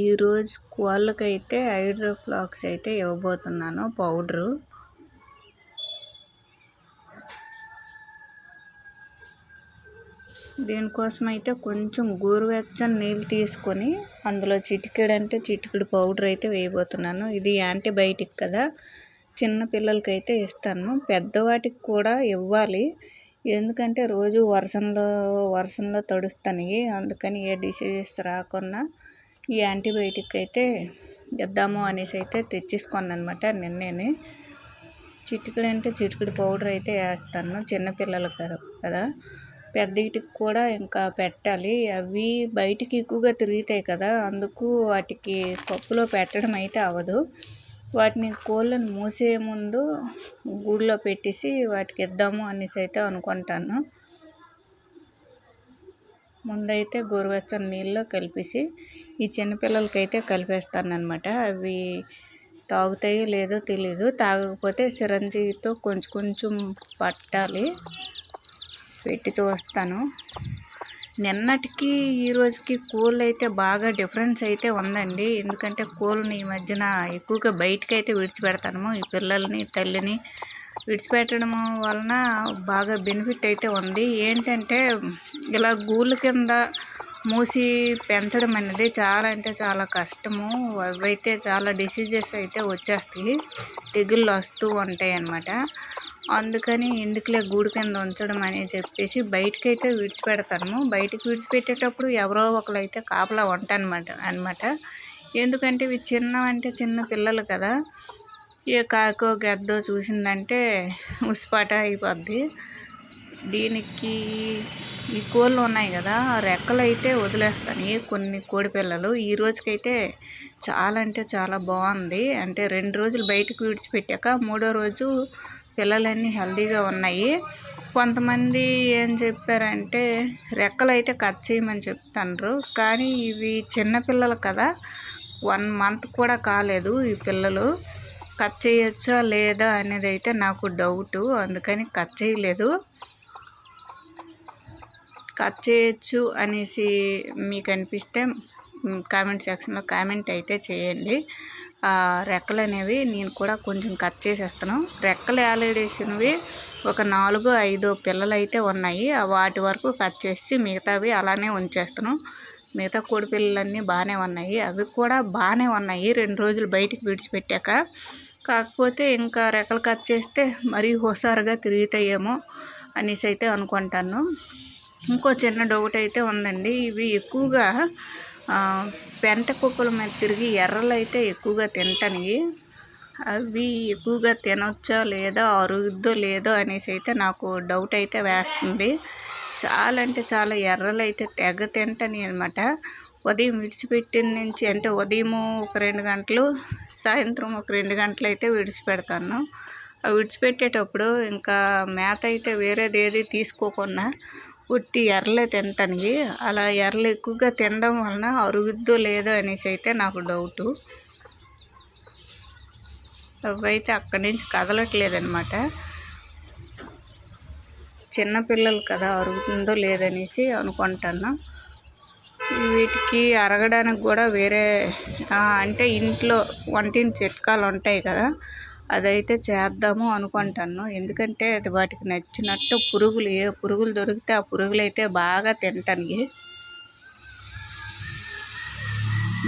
ఈరోజు కోళ్ళకైతే హైడ్రోఫ్లాక్స్ అయితే ఇవ్వబోతున్నాను పౌడరు. దీనికోసం అయితే కొంచెం గోరువెచ్చని నీళ్ళు తీసుకొని అందులో చిటికెడు అంటే చిటికెడు పౌడర్ అయితే వేయబోతున్నాను. ఇది యాంటీబయాటిక్ కదా చిన్న పిల్లలకైతే ఇస్తాను. పెద్దవాటికి కూడా ఇవ్వాలి. ఎందుకంటే రోజు వర్షంలో వర్షంలో తడుస్తాను అందుకని ఏ డిసీజెస్ రాకుండా ఈ యాంటీబయాటిక్ అయితే ఇద్దాము అనేసి అయితే తెచ్చేసుకున్నాను అనమాట నిన్నే చిటికెడు అంటే చిటికెడు పౌడర్ అయితే వేస్తాను చిన్నపిల్లలు కదా కదా. పెద్దటికి కూడా ఇంకా పెట్టాలి. అవి బయటికి ఎక్కువగా తిరుగుతాయి కదా అందుకు వాటికి పప్పులో పెట్టడం అయితే అవ్వదు. వాటిని కోళ్ళను మూసే ముందు గూడులో పెట్టేసి వాటికి ఇద్దాము అనేసి అయితే అనుకుంటాను. ముందైతే గోరువెచ్చని నీళ్ళలో కలిపేసి ఈ చిన్నపిల్లలకైతే కలిపేస్తాను అనమాట అవి తాగుతాయో లేదో తెలీదు. తాగకపోతే చిరంజీవితో కొంచెం కొంచెం పట్టాలి. పెట్టి చూస్తాను. నిన్నటికి ఈ రోజుకి కూల్ అయితే బాగా డిఫరెన్స్ అయితే ఉందండి. ఎందుకంటే కూల్ని ఈ మధ్యన ఎక్కువగా బయటకు అయితే విడిచిపెడతాము ఈ పిల్లల్ని తల్లిని విడిచిపెట్టడం వలన బాగా బెనిఫిట్ అయితే ఉంది. ఏంటంటే ఇలా గూళ్ళ కింద మూసి పెంచడం అనేది చాలా అంటే చాలా కష్టము. అవైతే చాలా డిసీజెస్ అయితే వచ్చేస్తాయి. తెగుళ్ళు వస్తూ ఉంటాయి అన్నమాట. అందుకని ఎందుకులే గూడు కింద ఉంచడం అని చెప్పేసి బయటకైతే విడిచిపెడతాను బయటకు విడిచిపెట్టేటప్పుడు ఎవరో ఒకరు అయితే కాపలా ఉంటానమాట అనమాట ఎందుకంటే ఇవి చిన్న అంటే చిన్న పిల్లలు కదా. ఏ కాకో గద్దో చూసిందంటే ఉసిపాట అయిపోద్ది. దీనికి ఈ కోళ్ళు ఉన్నాయి కదా రెక్కలు అయితే వదిలేస్తాను. కొన్ని కోడి పిల్లలు. ఈ రోజుకైతే చాలా అంటే చాలా బాగుంది. అంటే రెండు రోజులు బయటకు విడిచిపెట్టాక మూడో రోజు పిల్లలన్నీ హెల్తీగా ఉన్నాయి. కొంతమంది ఏం చెప్పారంటే రెక్కలు అయితే కట్ చేయమని చెప్తాండ్రు. కానీ ఇవి చిన్నపిల్లలు కదా వన్ మంత్ కూడా కాలేదు ఈ పిల్లలు. కట్ చేయొచ్చా లేదా అనేది అయితే నాకు డౌటు. అందుకని కట్ చేయలేదు. కట్ చేయొచ్చు అనేసి మీకు అనిపిస్తే కామెంట్ సెక్షన్లో కామెంట్ అయితే చేయండి. రెక్కలు అనేవి నేను కూడా కొంచెం కట్ చేసేస్తాను. రెక్కలు వేలాడేసినవి ఒక నాలుగు ఐదు పిల్లలు అయితే ఉన్నాయి వాటి వరకు కట్ చేసి మిగతావి అలానే ఉంచేస్తాను. మిగతా కోడి పిల్లలన్నీ బాగానే ఉన్నాయి. అవి కూడా బాగానే ఉన్నాయి. రెండు రోజులు బయటికి విడిచిపెట్టాక. కాకపోతే ఇంకా రెక్కలు కట్ చేస్తే మరీ హుషారుగా తిరుగుతాయేమో అనేసి అయితే అనుకుంటాను. ఇంకో చిన్న డౌట్ అయితే ఉందండి. ఇవి ఎక్కువగా పెంట కుప్పల మీద తిరిగి ఎర్రలు అయితే ఎక్కువగా తింటాయి అవి ఎక్కువగా తినొచ్చా లేదా అరుగుద్దో లేదో అనేసి అయితే నాకు డౌట్ అయితే వేస్తుంది. చాలా అంటే చాలా ఎర్రలు అయితే తెగ తింటాను అనమాట ఉదయం విడిచిపెట్టిన నుంచి అంటే ఉదయము ఒక రెండు గంటలు సాయంత్రం ఒక రెండు గంటలు అయితే విడిచిపెడతాను. అవి విడిచిపెట్టేటప్పుడు ఇంకా మేత అయితే వేరేది ఏది తీసుకోకుండా ఉట్టి ఎర్రలే తింటానికి అలా ఎర్రలు ఎక్కువగా తినడం వలన అరుగుద్దో లేదో అనేసి అయితే నాకు డౌటు. అవైతే అక్కడి నుంచి కదలట్లేదనమాట చిన్నపిల్లలు కదా అరుగుతుందో లేదనేసి అనుకుంటాను వీటికి అరగడానికి కూడా వేరే అంటే ఇంట్లో వంటింటి చిట్కాలు ఉంటాయి కదా అదైతే చేద్దాము అనుకుంటాను. ఎందుకంటే అది వాటికి నచ్చినట్టు పురుగులు ఏ పురుగులు దొరికితే ఆ పురుగులు అయితే బాగా తింటాయి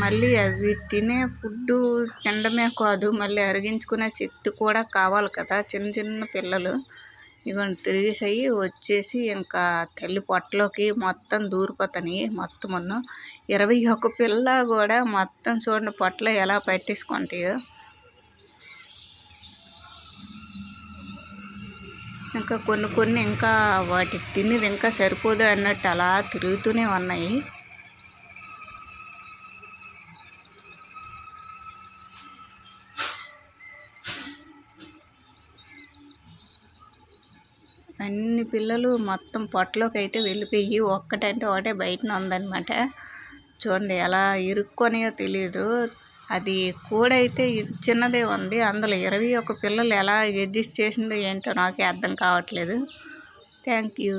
మళ్ళీ అవి తినే ఫుడ్డు తినడమే కాదు మళ్ళీ అరిగించుకునే శక్తి కూడా కావాలి కదా చిన్న చిన్న పిల్లలు. ఇవన్నీ తిరిగేసాయి వచ్చేసి ఇంకా తల్లి పొట్టలోకి మొత్తం దూరిపోతాయి మొత్తం ఇరవై ఒక్క పిల్ల కూడా మొత్తం చూడండి పొట్టలో ఎలా పట్టేసుకుంటాయో. ఇంకా కొన్ని కొన్ని ఇంకా వాటికి తినేది ఇంకా సరిపోదు అన్నట్టు అలా తిరుగుతూనే ఉన్నాయి. అన్ని పిల్లలు మొత్తం పొట్టలోకి అయితే వెళ్ళిపోయి ఒక్కటంటే ఒకటే బయటన ఉందన్నమాట. చూడండి ఎలా ఇరుక్కొనియో తెలియదు అది అయితే చిన్నదే ఉంది. అందులో ఇరవై ఒక పిల్లలు ఎలా అడ్జస్ట్ చేసిందో ఏంటో నాకే అర్థం కావట్లేదు. Thank you.